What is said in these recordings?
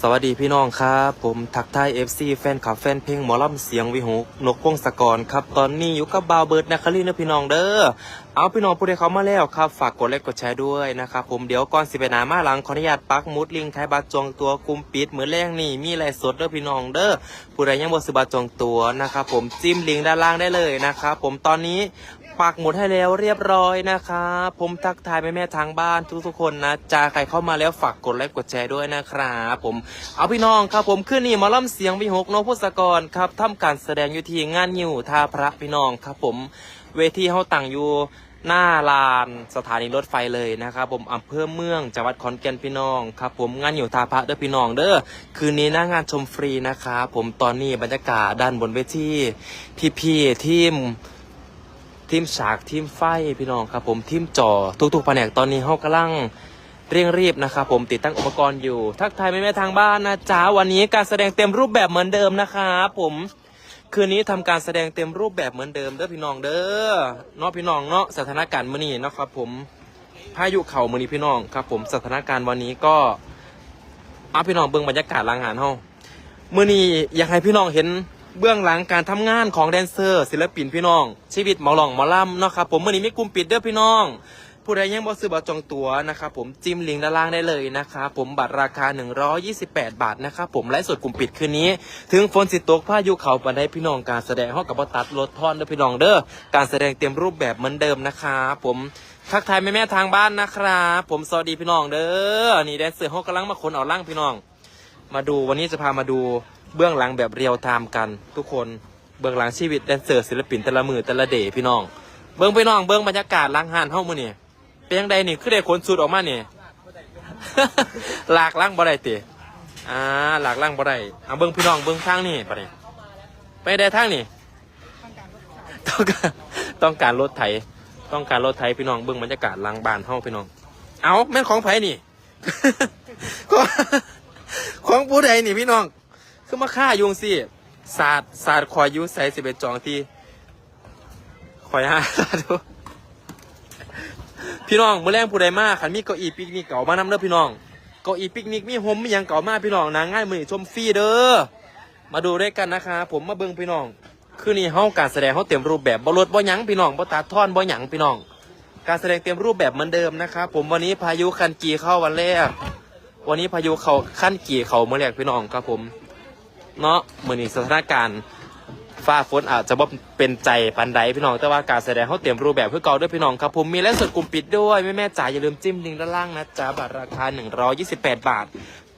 สวัสดีพี่น้องครับ ผมทักทาย FC แฟนขับแฟนเพลงหมอลำเสียงวิหกนกพงศกรครับ ตอนนี้อยู่กับบาวเบิร์ดนะคลีนะพี่น้องเด้อเอาพี่น้องผู้ใดเขามาแล้วครับ ฝากกดไลค์กดแชร์ด้วยนะครับผมเดี๋ยวก่อนสิไปหนามาหลังขออนุญาตปักมุดลิงไทยบัตรจองตัวกุมปิดเหมือนแรงนี่มีไลฟ์สดเด้อพี่น้องเด้อผู้ใดยังบ่ซื้อบัตรจองตัวนะครับผมจิ้มลิงก์ด้านล่างได้เลยนะครับผมตอนนี้ ปักหมดให้แล้วเรียบร้อยนะครับผมทักทายแม่แม่ทางบ้านทุกๆคนนะจ้าใครเข้ามาแล้วฝากกดไลค์กดแชร์ด้วยนะครับผมเอาพี่น้องครับผมขึ้นนี่มาล่ำเสียงวิหกนพพุทธกรครับทำการแสดงอยู่ที่งานยิวท่าพระพี่น้องครับผมเวทีเขาตั้งอยู่หน้าลานสถานีรถไฟเลยนะครับผมอำเภอเมืองจังหวัดขอนแก่นพี่น้องครับผมงานอยู่ท่าพระเด้อพี่น้องเด้อคืนนี้หน้างานชมฟรีนะครับผมตอนนี้บรรยากาศด้านบนเวทีพี่ๆทีม ทีมฉากทีมไฟพี่น้องครับผมทีมจอทุกๆแผนกตอนนี้เขากำลังเร่งรีบนะครับผมติดตั้งอุปกรณ์อยู่ ทักทายแม่แม่ทางบ้านนะจ๊ะวันนี้การแสดงเต็มรูปแบบเหมือนเดิมนะครับผมคืนนี้ทำการแสดงเต็มรูปแบบเหมือนเดิมเด้อพี่น้องเด้อเนาะพี่น้องเนาะสถานการณ์มื้อนี้นะครับผมพายุเข่ามื้อนี้พี่น้องครับ ผมสถานการณ์วันนี้ก็อาพี่น้องเบิ่งบรรยากาศลางงานเฮามื่อนี้อยากให้พี่น้องเห็น เบื้องหลังการทำงานของแดนเซอร์ ศิลปินพี่น้อง ชีวิตหมอหลองหมอลำเนาะครับผมมื่อนี้มีกลุ่มปิดเด้อพี่น้อง ผู้ใดยังบ่ซื้อบัตรจองตั๋วนะครับผมจิ้มลิงก์ด้านล่างได้เลยนะครับผมบัตรราคา 128 บาทนะครับผมไลฟ์สดกลุ่มปิดคืนนี้ ถึงฝนสิตกพายุเขาปันได้พี่น้องการแสดงห้องกับบตัดลดทอนเด้อพี่น้องเด้อการแสดงเต็มรูปแบบเหมือนเดิมนะครับผมทักทายแม่แม่ทางบ้านนะครับผมสวัสดีพี่น้องเด้อนี่แดนเซอร์เขากำลังมาคนเอาล่างพี่น้อง มาดูวันนี้จะพามาดู เบื้องหลังแบบเรียลไทม์กัน ทุกคนเบื้องหลังชีวิตแดนเซอร์ศิลปินแต่ละมือแต่ละเดย์พี่น้อง เบื้องพี่น้องเบื้องบรรยากาศล้างหานเฮ้ามือนี่เป็นยังไงนี่คือได้ขนสูตรออกมาเนี่ยหลากล่างบ่ได้ติอ่าหลากล่างบ่ได้เอาเบื้องพี่น้องเบื้องทางนี่ไปดิไปได้ทางนี่ต้องการต้องการรถไถต้องการรถไถพี่น้องเบื้องบรรยากาศล้างบ้านเฮ้าพี่น้อง เอาแม่นของไผ่นี่ของผู้ใดนี่พี่น้อง คือมาฆ่ายุงสิศาสตร์ศาสตร์คอยยุใส่สิบเอ็ดจองที่คอยห้าทุพี่น้องเมื่อแรงผู้ใดมากขันมีเก้าอี้ปิกนิกเก่ามานำเด้อพี่น้องเก้าอี้ปิกนิกมีโฮมมียังเก่ามากพี่น้องนางง่ายมือนชมฟรีเด้อมาดูด้วยกันนะคะ ผมมาเบิ่งพี่น้อง คือนี่เฮาการแสดงเฮาเต็มรูปแบบบ่ลดบ่หยังพี่น้องบ่ตัดท่อนบ่หยังพี่น้อง การแสดงเต็มรูปแบบเหมือนเดิมนะครับผมวันนี้พายุคันกีเข้าวันแรก วันนี้พายุเขาขั้นกี่เขาเมื่อแรกพี่น้องครับผม เนาะเหมือนอีกสถานการณ์ฟ้าฝนอาจจะบ่เป็นใจปันใดพี่น้องแต่ว่าการแสดงเขาเตรียมรูปแบบเพื่อเก่าด้วยพี่น้องครับผมมีและสดกลุ่มปิดด้วยแม่แม่จ๋าอย่าลืมจิ้มลิงก์ด้านล่างนะจ๊ะบัตรราคา 128 บาท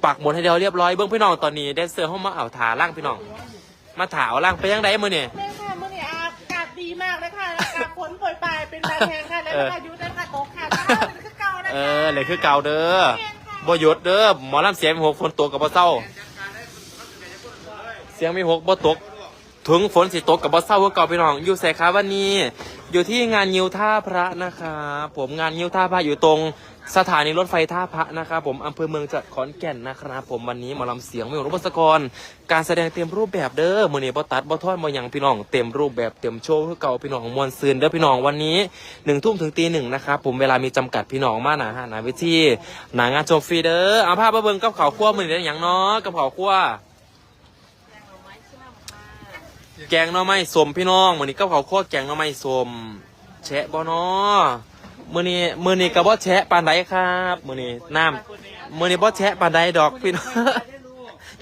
ปักหมดให้เดียวเรียบร้อยเบื้องพี่น้องตอนนี้แดนเซอร์เข้ามาเอาถาล่างพี่น้อง มาถาเอาล่างไปยังไดมือเนี่ยแม่ค่ะมื่อนี้อากาศดีมากเลยค่ะอากาศฝนโปรยปลายเป็นบางแห่งค่ะและเออพายุได้ค่ะตกค่ะแล้วก็คือเก่านะเอคะอเลยคือเก่าเด้อบ่หยุดเด้อหมอลำเสียงมีหกฝนตกกับบ่เศร้า เสียงมีหกบ่ตกถึงฝนสิตกกับบ่เศร้าคือเก่าพี่น้อง อยู่ใส่ขาวันนี้ อยู่ที่งานยิวท่าพระนะครับผมงานยิวท่าพระอยู่ตรงสถานีรถไฟท่าพระนะครับผมอำเภอเมืองจังหวัดขอนแก่นนะครับผมวันนี้หมอลำเสียงไม่หงรูปสกร การแสดงเต็มรูปแบบเด้อมือนี้บ่ตัดบ่ทอดบ่ยังพี่น้องเต็มรูปแบบเต็มโชว์คือเก่าพี่น้องมวลซืนเด้อพี่น้องวันนี้หนึ่งทุ่มถึงตีหนึ่งนะครับผมเวลามีจำกัดพี่น้องมาหนาหาหนาวิธีหนางานชมฟรีเด้อเอาภาพมาเบิ่งกับข้าวคั่วมือนี้ได้หยังเนาะกับข้าวคั่ว แกงหน่อไม้สมพี่น้องมื้อนี้กับข้าวคั่วแกงหน่อไม้สมแชะบ่นาะมื้อนี้มื้อนี้ก็บ่แชะปานใดครับมื้อนี้น้ำมื้อนี้บ่แชะปานใดดอกพี่น้อง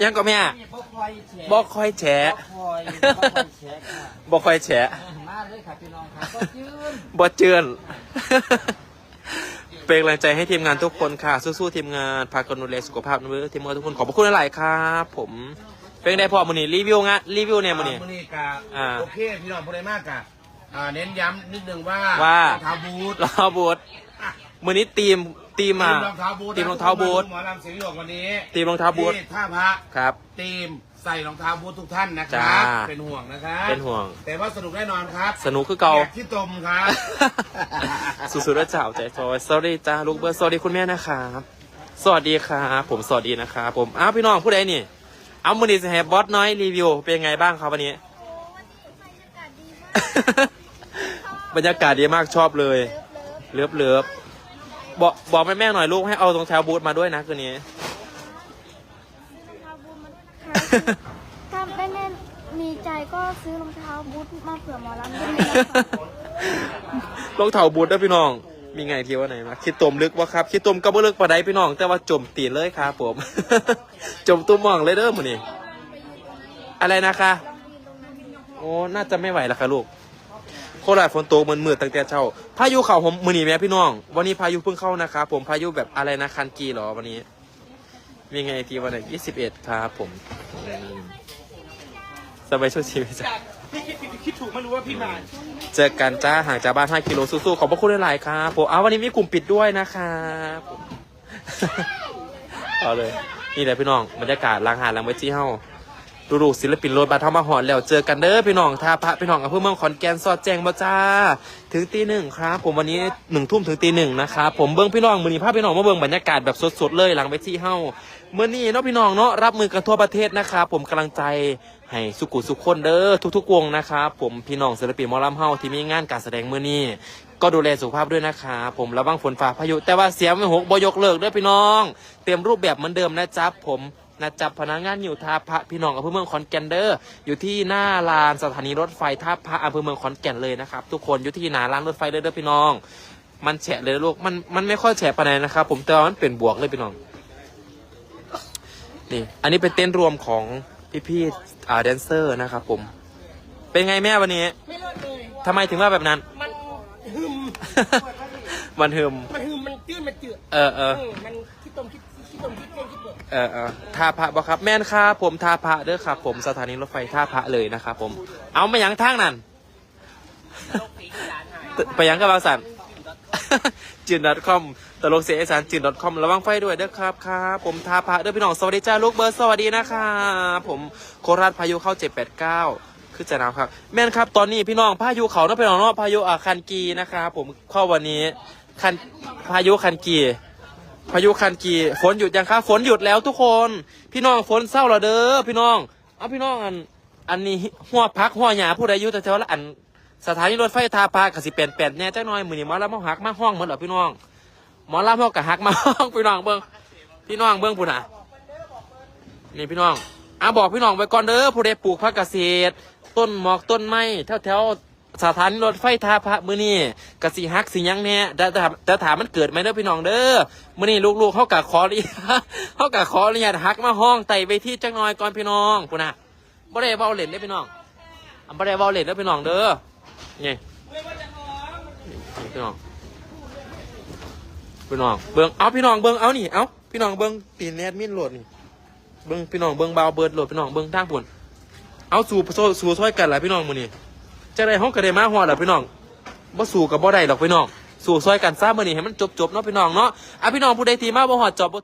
ยังก็แม่บ่คอยแฉบ่คอยแฉบ่คอยบ่คอยแฉค่ะบ่ค่อยแฉะมาเลยค่ะพี่น้องค่ะก็ยืนบ่เจือนเป็นกำลังใจให้ทีมงานทุกคนค่ะ สู้ๆทีมงานพากันดูแลสุขภาพนะเว้ยทีมงานทุกคนขอบพระคุณหลายๆครับ ผม เป็นไงพ่อมื้อนี้รีวิวงานรีวิวเนี่ยมื้อนี้มื้อนี้กะอ่าโอเคพี่น้องผู้ใดมากกะอ่าเน้นย้ำนิดนึงว่าว่า รองเท้าบูทรอบูทมื้อนี้ทีมทีมทีอะมรองเท้าบูททีมรองเท้าบูท หมอลำเสียงหยกวันนี้ทีมรองเท้าบูท ที่ท่าพระครับ ทีมใส่รองเท้าบูททุกท่านนะคจ้ารับเป็นห่วงนะครับเป็นห่วง แต่ว่าสนุกแน่นอนครับสนุกคือเก่าแจที่ตมครับ สุดๆแล้วเจ้าใจซอยสวัสดีจ้าลูกเบอร์สวัสดีคุณแม่นะครับ สวัสดีครับผมสวัสดีนะครับผมอ้าวพี่น้องผู้ใดนี่ เอามือนีสแฮบบอสน้อยรีวิว เป็นไงบ้างครับวันนี้ บรรยากาศดีมากชอบเลย เลิฟเลิฟบอกบอกแม่แม่ๆหน่อยลูกให้เอารองเท้าบูทมาด้วยนะคืนนี้ ถ้าแม่แม่มีใจก็ซื้อรองเท้าบูทมาเผื่อหมอลำด้วยนะคะรองเท้าบูทนะพี่น้อง มีไงที่ว่าไหนมาคิดตมลึกวะครับ คิดตมก็บ่ลึกปานใดพี่น้อง แต่ว่าจมตีนเลยครับผม จมตุ้มมองเลยเด้อมื้อนี้อะไรนะคะ โอ้ น่าจะไม่ไหวแล้วค่ะลูก โคราชฝนตกเหมือนมืดตั้งแต่เช้า พายุเข้าผมมือนี้แม่พี่น้อง วันนี้พายุเพิ่งเข้านะครับผม พายุแบบอะไรนะคันกีเหรอวันนี้ มีไงทีวันไหนยี่สิบเอ็ดครับผมอืมสบายช่วยชีวิตจ้ะ พี่คิดผิดคิดถูกไม่รู้ว่าพี่มาเจอกันจ้าห่างจากบ้าน 5 กิโลสู้ๆขอบพระคุณหลายๆครับผมเอาวันนี้มีกลุ่มปิดด้วยนะครับผม เอาเลย นี่แหละพี่น้องบรรยากาศลางหาดลางไว้ที่เฮา ดูดูศิลปินโรดบัตรเทามาหอนแล้วเจอกันเด้อพี่น้องท่าพระพี่น้องอำเภอเมืองขอนแก่นสอดแจงบ่จ้า ถึงตีหนึ่งครับ ผมวันนี้หนึ่งทุ่มถึงตีหนึ่งนะครับผมเบิ้งพี่น้องมือนี้พาพพี่น้องมาเบิ้งบรรยากาศแบบสดๆเลยหลังเวทีเฮาเมื่อนี้เนาะพี่น้องเนาะรับมือกันทั่วประเทศนะครับผมกำลังใจให้สุขุสุขคนเด้อทุกๆวงนะครับผมพี่น้องศิลปินมอลำเฮาที่มีงานการแสดงเมื่อนี้ก็ดูแลสุขภาพด้วยนะครับผมระวังฝนฟ้าพายุแต่ว่าเสียงไม่หกบยกเลิกเด้อพี่น้อง เตรียมรูปแบบเหมือนเดิมนะจ๊บผม นะจับพนักงานอยู่ท่าพระพี่น้องอำเภอเมืองขอนแก่นเด้ออยู่ที่หน้าลานสถานีรถไฟท่าพระอำเภอเมืองขอนแก่นเลยนะครับทุกคนอยู่ที่หน้าลานรถไฟเด้อเด้อพี่น้อง มันแฉะเลยลูกมันมันไม่ค่อยแฉะปานใดนะครับ ผมแต่ว่ามันเป็นบวกเลยพี่น้องนี่อันนี้เป็นเต้นท์รวมของพี่ๆอ่าแดนเซอร์นะครับผม เป็นไงแม่วันนี้ไม่เลิศเลยทำไมถึงว่าแบบนั้น มันหึมมันหึมมันหึมมันจืดมันจืดเออเออเออมันคิดตรงคิดคิดตรงคิด เก่ออเออท่าพระบ่ครับ แม่นครับผมท่าพระเด้อครับ ผมสถานีรถไฟท่าพระเลยนะครับผม เอามายังทางนั่นไปยังกับบางสันจีน .com ตลกเสียอีสานจีน .com ระวังไฟด้วยเด้อครับครับผมท่าพระเด้อพี่น้องสวัสดีจ้าลูกเบิร์สวัสดีนะครับผมโคราชพายุเข้า789คือจะหนาวครับ แม่นครับตอนนี้พี่น้องพายุเขาเนาะพี่น้องเนาะพายุอ่าคันกีนะครับผมเข้าวันนี้คันพายุคันกี พายุคันกีฝนหยุดยังครับฝนหยุดแล้วทุกคน พี่น้องฝนเศร้าแล้วเด้อพี่น้องเอาพี่น้องอัน อันนี้หัวพักหัวหยาผู้ใดอยู่แต่แถวละอันสถานีรถไฟทาพากสิเปลี่ยนแปลนแน่จักหน่อยมือนี้หมอลำมาหักมาห้องเหมือนเหรอพี่น้องหมอลำเขากะหักมาห้องพี่น้องเบิ้งพี่น้องเบิ้งปุ่นอะนี่พี่น้องอะบอกพี่น้องไปก่อนเด้อผู้ใดปลูกผักเกษตรต้นหมอกต้นไม้แถวแถวๆ สถานรถไฟท่าพระมือนี้กสิหักสิยังแหน่แต่แต่แต่ถามมันเกิดไหมเด้อพี่น้องเด้อมือนี้ลูกๆเขากะขออนุญาตเขากะขออนุญาตหักมาห้องไต่ไปที่จักหน่อยก่อนพี่น้องปุ่นอะบ่ได้เบาเล่นได้อพี่น้องอันบ่ได้เบาเล่นได้อพี่น้องเด้อนี่พี่น้องพี่น้องเบิ่งเอาพี่น้องเบิ่งเอานี่เอาพี่น้องเบิ่งตีนแอดมินโหลดนี่เบิ่งพี่น้องเบิ่งเบาเบิร์ดโหลดพี่น้องเบิ่งทางปุ่นเอาสู่สู่สู่ช่วยกันแหละพี่น้องมือนี้ จะได้ห้องกระเดมาหัวแหละพี่น้องบ่สู่กับบ่ได้หรอกพี่น้อง สู่ซอยกันซ่าเมื่อนี้ให้มันจบๆเนาะพี่น้องเนาะอะพี่น้องผู้ใดที่มาบ่หอดจอบบ่